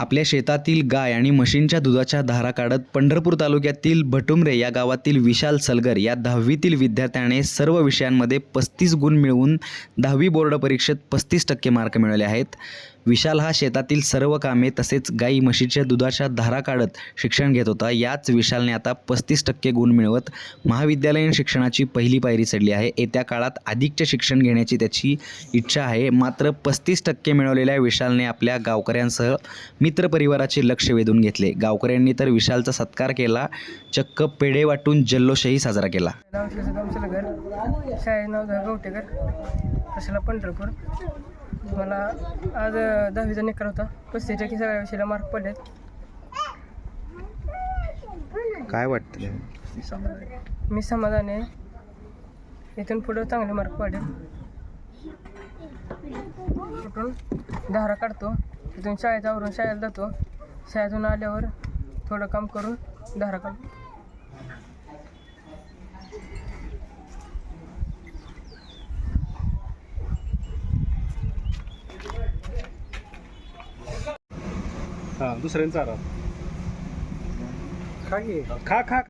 आपल्या शेतातील गाय आणि म्हशींच्या दुधाच्या धारा काढत पंढरपूर तालुक्यातील भटुमरे या गावातील विशाल सलगर या दहावीतील विद्यार्थ्याने सर्व विषयांमध्ये पस्तीस गुण मिळवून दहावी बोर्ड परीक्षेत पस्तीस टक्के मार्क मिळवले आहेत. विशाल हा शेतातील सर्व कामे तसेच गाई म्हशीच्या दुधाच्या धारा काढत शिक्षण घेत होता. याच विशालने आता पस्तीस टक्के गुण मिळवत महाविद्यालयीन शिक्षणाची पहिली पायरी चढली आहे. येत्या काळात अधिकचे शिक्षण घेण्याची त्याची इच्छा आहे. मात्र पस्तीस टक्के मिळवलेल्या विशालने आपल्या गावकऱ्यांसह मित्रपरिवाराचे लक्ष वेधून घेतले. गावकऱ्यांनी तर विशालचा सत्कार केला. चक्क पेढे वाटून जल्लोषही साजरा केला. शाळे नाव पंढरपूर. मला आज दहावीचा निकाल होता. पस्तीस टक्के सगळ्या विषयाला मार्क पडलेत. काय वाटतं मी समाधानी आहे. इथून पुढं चांगले मार्क पडेल कुठून धारा काढतो. तिथून शाळेत आवरून शाळेला जातो. शाळेतून आल्यावर थोडं काम करून धारा काढतो. हा दुसऱ्यांचा आरा खा की. खा खा.